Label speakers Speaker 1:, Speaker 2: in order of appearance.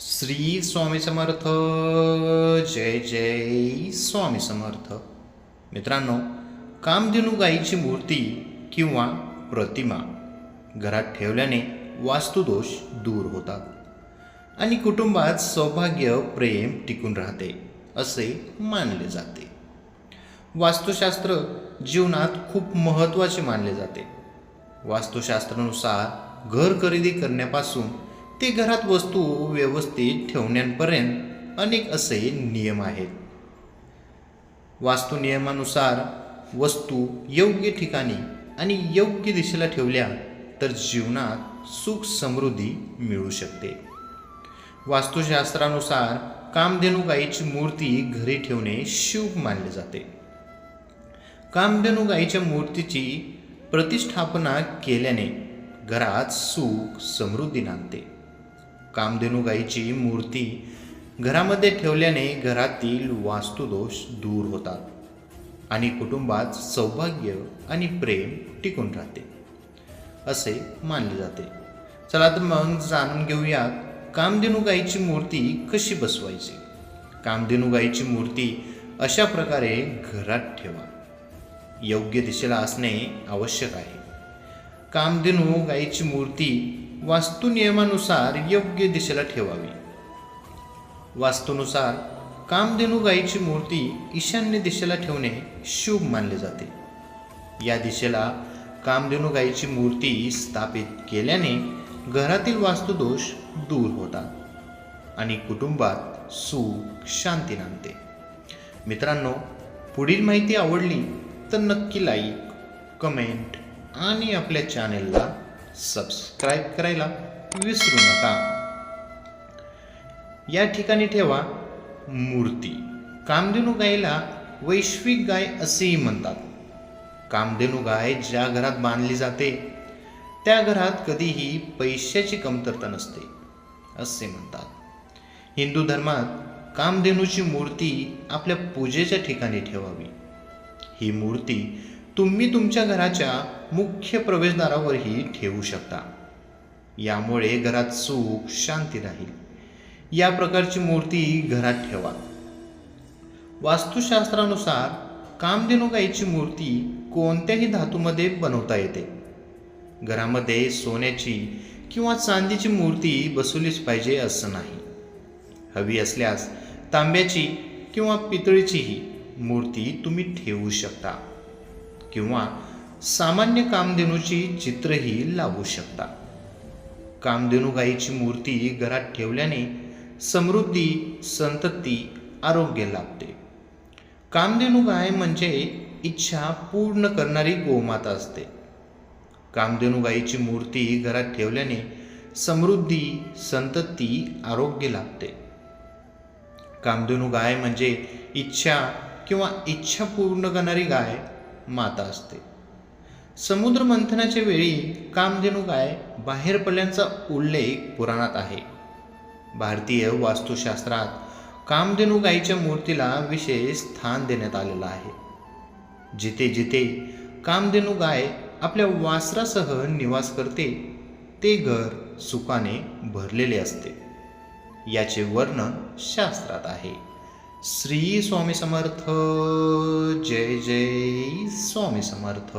Speaker 1: श्री स्वामी समर्थ जय जय स्वामी समर्थ. मित्रांनो कामधेनू गाईची मूर्ती किंवा प्रतिमा घरात ठेवल्याने वास्तुदोष दूर होतात आणि कुटुंबात सौभाग्य प्रेम टिकून राहते असे मानले जाते. वास्तुशास्त्र जीवनात खूप महत्त्वाचे मानले जाते. वास्तुशास्त्रानुसार घर खरेदी करण्यापासून ते घरात वस्तू व्यवस्थित ठेवण्यापर्यंत अनेक असे नियम आहेत. वास्तू नियमानुसार वस्तू योग्य ठिकाणी आणि योग्य दिशेला ठेवल्या तर जीवनात सुख समृद्धी मिळू शकते. वास्तुशास्त्रानुसार कामधेनू गाईची मूर्ती घरी ठेवणे शुभ मानले जाते. कामधेनू गाईच्या मूर्तीची प्रतिष्ठापना केल्याने घरात सुख समृद्धी नांदते. कामधेनू गाईची मूर्ती घरामध्ये ठेवल्याने घरातील वास्तुदोष दूर होतात आणि कुटुंबात सौभाग्य आणि प्रेम टिकून राहते. असे मानले जाते. चला तर मग जाणून घेऊयात कामधेनू गाईची मूर्ती कशी बसवायची? कामधेनू गाईची मूर्ती अशा प्रकारे घरात ठेवा. योग्य दिशेला असणे आवश्यक आहे. कामधेनू गाईची मूर्ती वास्तुनियमानुसार योग्य दिशेला ठेवावी. वास्तूनुसार कामधेनू गायीची मूर्ती ईशान्य दिशेला ठेवणे शुभ मानले जाते. या दिशेला कामधेनू गायीची मूर्ती स्थापित केल्याने घरातील वास्तुदोष दूर होतात आणि कुटुंबात सुख शांती नांदते. मित्रांनो पुढील माहिती आवडली तर नक्की लाईक कमेंट आणि आपल्या चॅनेलला सबस्क्राईब करायला विसरू नका. या ठिकाणी ठेवा मूर्ती. कामधेनू गायला वैश्विक गाय असेही म्हणतात. कामधेनू गाय ज्या घरात बांधली जाते त्या घरात कधीही पैशाची कमतरता नसते असे म्हणतात. हिंदू धर्मात कामधेनूची मूर्ती आपल्या पूजेच्या ठिकाणी ठेवावी. ही मूर्ती तुम्ही तुमच्या घराच्या मुख्य प्रवेशद्वारावरही ठेवू शकता. यामुळे घरात सुख शांती राहील. या प्रकारची मूर्ती घरात ठेवा. वास्तुशास्त्रानुसार कामधेनू गाईची मूर्ती कोणत्याही धातूमध्ये बनवता येते. घरामध्ये सोन्याची किंवा चांदीची मूर्ती बसवलीच पाहिजे असं नाही. हवी असल्यास तांब्याची किंवा पितळीचीही मूर्ती तुम्ही ठेवू शकता. किंवा सामान्य कामधेनूची चित्रही लावू शकता. कामधेनू गाईची मूर्ती घरात ठेवल्याने समृद्धी संतती आरोग्य लाभते. कामधेनू गाय म्हणजे इच्छा पूर्ण करणारी गोमाता असते. कामधेनू गाईची मूर्ती घरात ठेवल्याने समृद्धी संतती आरोग्य लाभते. कामधेनू गाय म्हणजे इच्छा किंवा इच्छा पूर्ण करणारी गाय माता असते. समुद्र मंथनाच्या वेळी कामधेनू गाय बाहेर पडल्याचा उल्लेख पुराणात आहे. भारतीय वास्तुशास्त्रात कामधेनू गायीच्या मूर्तीला विशेष स्थान देण्यात आलेलं आहे. जिथे जिथे कामधेनू गाय आपल्या वासरासह निवास करते ते घर सुखाने भरलेले असते. याचे वर्णन शास्त्रात आहे. श्री स्वामी समर्थ जय जय स्वामी समर्थ.